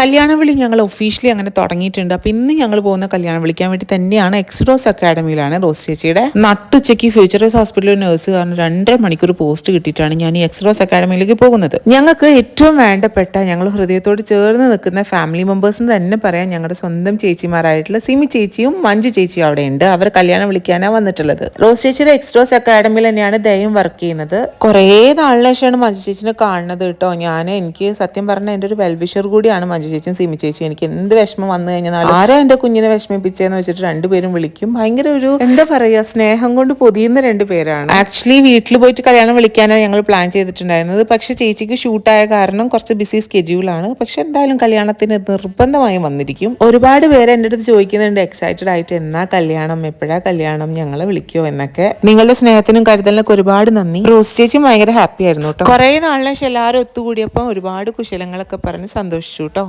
കല്യാണ വിളി ഞങ്ങൾ ഒഫീഷ്യലി അങ്ങനെ തുടങ്ങിയിട്ടുണ്ട്. അപ്പൊ ഇന്ന് ഞങ്ങൾ പോകുന്ന കല്യാണം വിളിക്കാൻ വേണ്ടി തന്നെയാണ് എക്സ്റോസ് അക്കാഡമിയിലാണ് റോസ് ചേച്ചിയുടെ നട്ടുച്ചയ്ക്ക് ഫ്യൂച്ചറൈസ് ഹോസ്പിറ്റലിൽ കാരണം രണ്ടര മണിക്കൂർ പോസ്റ്റ് കിട്ടിയിട്ടാണ് ഞാൻ ഈ എക്സ്റോസ് അക്കാഡമിയിലേക്ക് പോകുന്നത്. ഞങ്ങൾക്ക് ഏറ്റവും വേണ്ടപ്പെട്ട ഞങ്ങൾ ഹൃദയത്തോട് ചേർന്ന് നിൽക്കുന്ന ഫാമിലി മെമ്പേഴ്സ് തന്നെ പറയാം ഞങ്ങളുടെ സ്വന്തം ചേച്ചിമാരായിട്ടുള്ള സിമി ചേച്ചിയും മഞ്ജു ചേച്ചിയും അവിടെ ഉണ്ട്. അവർ കല്യാണം വിളിക്കാനാണ് വന്നിട്ടുള്ളത്. റോസ് ചേച്ചിയുടെ എക്സ്ട്രോസ് അക്കാഡമിയിൽ തന്നെയാണ് ദയം വർക്ക് ചെയ്യുന്നത്. കുറേ നാളിന് മഞ്ജു ചേച്ചിനെ കാണുന്നത് കേട്ടോ. ഞാൻ എനിക്ക് സത്യം പറഞ്ഞാൽ എന്റെ ഒരു വെൽവിഷർ കൂടിയാണ് മഞ്ജു ചേച്ചിയും സിമി ചേച്ചിയും എനിക്ക് എന്ത് വിഷമം വന്നു കഴിഞ്ഞാൽ ആരാ എന്റെ കുഞ്ഞിനെ വിഷമിപ്പിച്ചതെന്ന് വെച്ചിട്ട് രണ്ടുപേരും വിളിക്കും. ഭയങ്കര ഒരു എന്താ പറയാ സ്നേഹം കൊണ്ട് പൊതിയുന്ന രണ്ട് പേരാണ്. ആക്ച്വലി വീട്ടിൽ പോയിട്ട് കല്യാണം വിളിക്കാനാണ് ഞങ്ങൾ പ്ലാൻ ചെയ്തിട്ടുണ്ടായിരുന്നത്. പക്ഷെ ചേച്ചിക്ക് ഷൂട്ടായ കാരണം കുറച്ച് ബിസി സ്കെഡ്യൂളാണ് പക്ഷെ എന്തായാലും കല്യാണത്തിന് നിർബന്ധമായും വന്നിരിക്കും. ഒരുപാട് പേര് എന്റെ അടുത്ത് ചോദിക്കുന്നുണ്ട് എക്സൈറ്റഡ് ആയിട്ട് എന്നാ കല്യാണം? എപ്പോഴാ കല്യാണം? ഞങ്ങളെ വിളിക്കോ? എന്നൊക്കെ. നിങ്ങളുടെ സ്നേഹത്തിനും കരുതലിനൊക്കെ ഒരുപാട് നന്ദി. റോസ് ചേച്ചി ഭയങ്കര ഹാപ്പി ആയിരുന്നു കേട്ടോ. കുറേ നാളിനെ എല്ലാവരും ഒത്തുകൂടിയപ്പോൾ ഒരുപാട് കുശലങ്ങളൊക്കെ പറഞ്ഞ് സന്തോഷിച്ചു കേട്ടോ.